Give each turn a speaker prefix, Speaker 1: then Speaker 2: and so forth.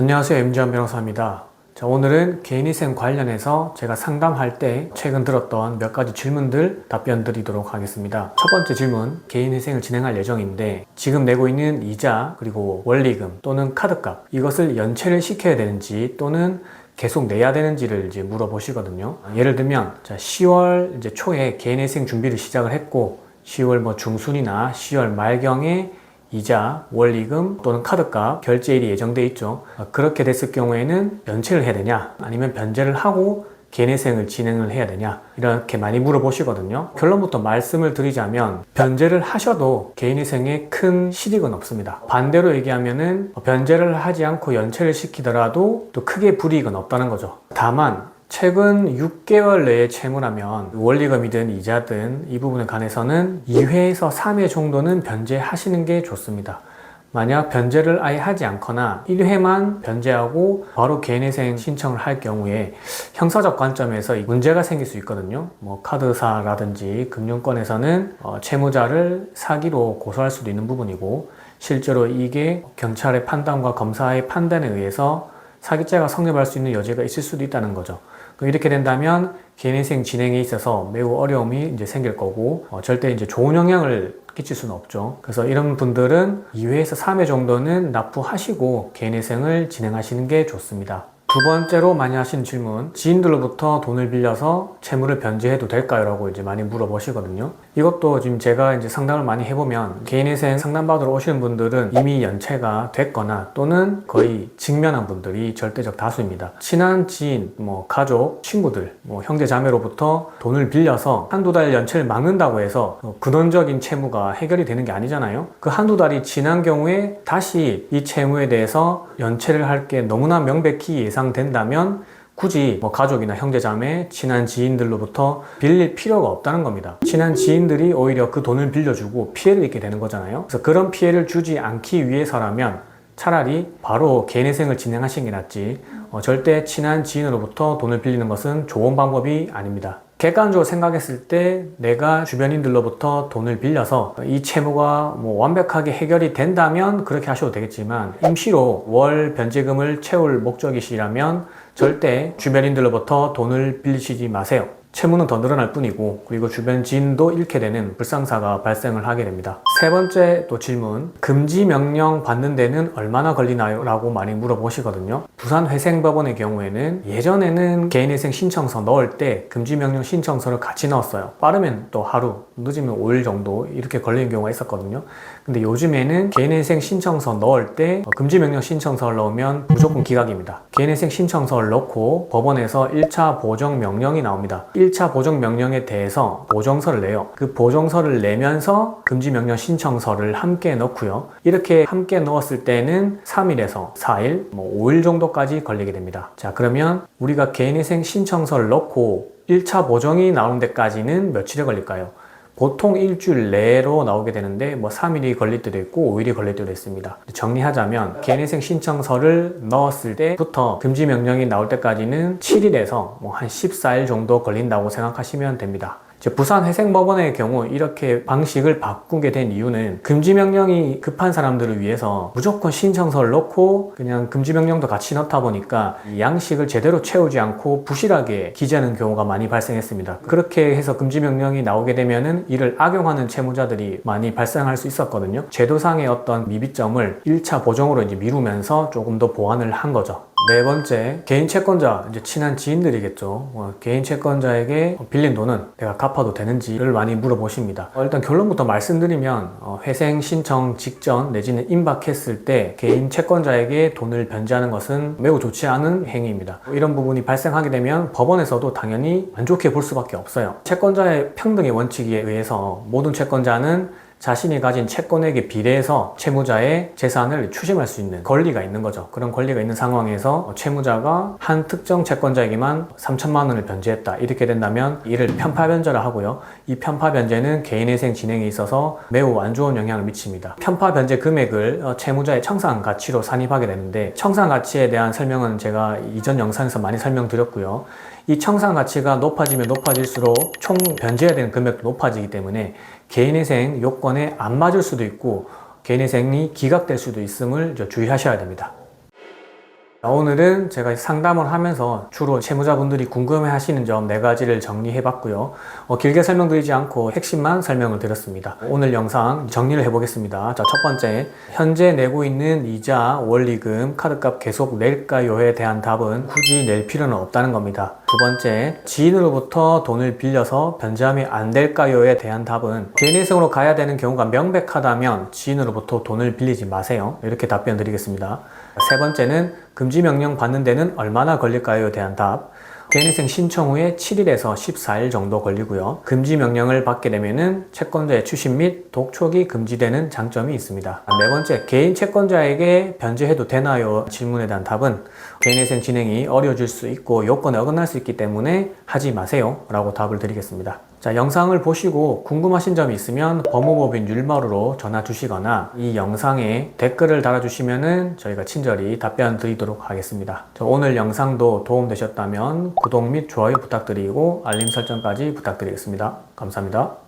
Speaker 1: 안녕하세요. 임지원 변호사입니다. 자, 오늘은 개인위생 관련해서 제가 상담할 때 최근 들었던 몇 가지 질문들 답변 드리도록 하겠습니다. 첫 번째 질문, 개인위생을 진행할 예정인데 지금 내고 있는 이자 그리고 원리금 또는 카드값 이것을 연체를 시켜야 되는지 또는 계속 내야 되는지를 이제 물어보시거든요. 예를 들면 자, 10월 이제 초에 개인회생 준비를 시작을 했고 10월 뭐 중순이나 10월 말경에 이자, 원리금 또는 카드값 결제일이 예정돼 있죠. 어, 그렇게 됐을 경우에는 연체를 해야 되냐, 아니면 변제를 하고 개인회생을 진행을 해야 되냐 이렇게 많이 물어보시거든요. 결론부터 말씀을 드리자면 변제를 하셔도 개인회생에 큰 실익은 없습니다. 반대로 얘기하면은 변제를 하지 않고 연체를 시키더라도 또 크게 불이익은 없다는 거죠. 다만 최근 6개월 내에 채무라면 원리금이든 이자든 이 부분에 관해서는 2회에서 3회 정도는 변제하시는 게 좋습니다. 만약 변제를 아예 하지 않거나 1회만 변제하고 바로 개인회생 신청을 할 경우에 형사적 관점에서 문제가 생길 수 있거든요. 뭐 카드사라든지 금융권에서는 어, 채무자를 사기로 고소할 수도 있는 부분이고 실제로 이게 경찰의 판단과 검사의 판단에 의해서 사기죄가 성립할 수 있는 여지가 있을 수도 있다는 거죠. 그럼 이렇게 된다면 개인회생 진행에 있어서 매우 어려움이 이제 생길 거고 어, 절대 이제 좋은 영향을 끼칠 수는 없죠. 그래서 이런 분들은 2회에서 3회 정도는 납부하시고 개인회생을 진행하시는 게 좋습니다. 두 번째로 많이 하시는 질문, 지인들로부터 돈을 빌려서 채무를 변제해도 될까요? 라고 이제 많이 물어보시거든요. 이것도 지금 제가 이제 상담을 많이 해보면 개인회생 상담받으러 오시는 분들은 이미 연체가 됐거나 또는 거의 직면한 분들이 절대적 다수입니다. 친한 지인, 뭐 가족, 친구들, 뭐 형제 자매로부터 돈을 빌려서 한두 달 연체를 막는다고 해서 어, 근원적인 채무가 해결이 되는 게 아니잖아요. 그 한두 달이 지난 경우에 다시 이 채무에 대해서 연체를 할 게 너무나 명백히 예상된다면 굳이 뭐 가족이나 형제 자매, 친한 지인들로부터 빌릴 필요가 없다는 겁니다. 친한 지인들이 오히려 그 돈을 빌려주고 피해를 입게 되는 거잖아요. 그래서 그런 피해를 주지 않기 위해서라면 차라리 바로 개인회생을 진행하시는 게 낫지 어, 절대 친한 지인으로부터 돈을 빌리는 것은 좋은 방법이 아닙니다. 객관적으로 생각했을 때 내가 주변인들로부터 돈을 빌려서 이 채무가 뭐 완벽하게 해결이 된다면 그렇게 하셔도 되겠지만 임시로 월 변제금을 채울 목적이시라면 절대 주변인들로부터 돈을 빌리시지 마세요. 채무는 더 늘어날 뿐이고 그리고 주변 지인도 잃게 되는 불상사가 발생을 하게 됩니다. 세 번째 또 질문 금지 명령 받는 데는 얼마나 걸리나요? 라고 많이 물어보시거든요. 부산회생법원의 경우에는 예전에는 개인회생 신청서 넣을 때 금지 명령 신청서를 같이 넣었어요. 빠르면 또 하루, 늦으면 5일 정도 이렇게 걸리는 경우가 있었거든요. 근데 요즘에는 개인회생 신청서 넣을 때 금지 명령 신청서를 넣으면 무조건 기각입니다. 개인회생 신청서를 넣고 법원에서 1차 보정 명령이 나옵니다. 1차 보정 명령에 대해서 보정서를 내요. 그 보정서를 내면서 금지 명령 신청서 를 함께 넣고요. 이렇게 함께 넣었을 때는 3일에서 4일, 뭐 5일 정도까지 걸리게 됩니다. 자, 그러면 우리가 개인회생 신청서를 넣고 1차 보정이 나오는 데까지는 며칠이 걸릴까요? 보통 일주일 내로 나오게 되는데 뭐 3일이 걸릴 때도 있고 5일이 걸릴 때도 있습니다. 정리하자면 개인회생 신청서를 넣었을 때부터 금지 명령이 나올 때까지는 7일에서 뭐 한 14일 정도 걸린다고 생각하시면 됩니다. 부산 회생법원의 경우 이렇게 방식을 바꾸게 된 이유는 금지 명령이 급한 사람들을 위해서 무조건 신청서를 넣고 그냥 금지 명령도 같이 넣다 보니까 이 양식을 제대로 채우지 않고 부실하게 기재하는 경우가 많이 발생했습니다. 그렇게 해서 금지 명령이 나오게 되면은 이를 악용하는 채무자들이 많이 발생할 수 있었거든요. 제도상의 어떤 미비점을 1차 보정으로 이제 미루면서 조금 더 보완을 한 거죠. 네 번째, 개인 채권자, 이제 친한 지인들이겠죠. 어, 개인 채권자에게 빌린 돈은 내가 갚아도 되는지를 많이 물어보십니다. 어, 일단 결론부터 말씀드리면, 어, 회생 신청 직전 내지는 임박했을 때 개인 채권자에게 돈을 변제하는 것은 매우 좋지 않은 행위입니다. 이런 부분이 발생하게 되면 법원에서도 당연히 안 좋게 볼 수밖에 없어요. 채권자의 평등의 원칙에 의해서 모든 채권자는 자신이 가진 채권액에 비례해서 채무자의 재산을 추심할 수 있는 권리가 있는 거죠. 그런 권리가 있는 상황에서 채무자가 한 특정 채권자에게만 3천만 원을 변제했다. 이렇게 된다면 이를 편파 변제를 하고요. 이 편파 변제는 개인회생 진행에 있어서 매우 안 좋은 영향을 미칩니다. 편파 변제 금액을 어, 채무자의 청산 가치로 산입하게 되는데 청산 가치에 대한 설명은 제가 이전 영상에서 많이 설명드렸고요. 이 청산 가치가 높아지면 높아질수록 총 변제해야 되는 금액도 높아지기 때문에 개인회생 요건에 안 맞을 수도 있고 개인회생이 기각될 수도 있음을 주의하셔야 됩니다. 오늘은 제가 상담을 하면서 주로 채무자분들이 궁금해 하시는 점 네 가지를 정리해 봤고요. 어, 길게 설명드리지 않고 핵심만 설명을 드렸습니다. 오늘 영상 정리를 해 보겠습니다. 자, 첫 번째. 현재 내고 있는 이자, 원리금, 카드값 계속 낼까요에 대한 답은 굳이 낼 필요는 없다는 겁니다. 두 번째. 지인으로부터 돈을 빌려서 변제하면 안 될까요에 대한 답은 개인회생으로 가야 되는 경우가 명백하다면 지인으로부터 돈을 빌리지 마세요. 이렇게 답변 드리겠습니다. 세 번째는 금지 명령 받는 데는 얼마나 걸릴까요에 대한 답. 개인회생 신청 후에 7일에서 14일 정도 걸리고요. 금지 명령을 받게 되면은 채권자의 추심 및 독촉이 금지되는 장점이 있습니다. 네 번째, 개인 채권자에게 변제해도 되나요? 질문에 대한 답은 개인회생 진행이 어려워질 수 있고 요건에 어긋날 수 있기 때문에 하지 마세요. 라고 답을 드리겠습니다. 자, 영상을 보시고 궁금하신 점이 있으면 법무법인 율마루로 전화 주시거나 이 영상에 댓글을 달아주시면은 저희가 친절히 답변 드리도록 하겠습니다. 자, 오늘 영상도 도움되셨다면 구독 및 좋아요 부탁드리고 알림 설정까지 부탁드리겠습니다. 감사합니다.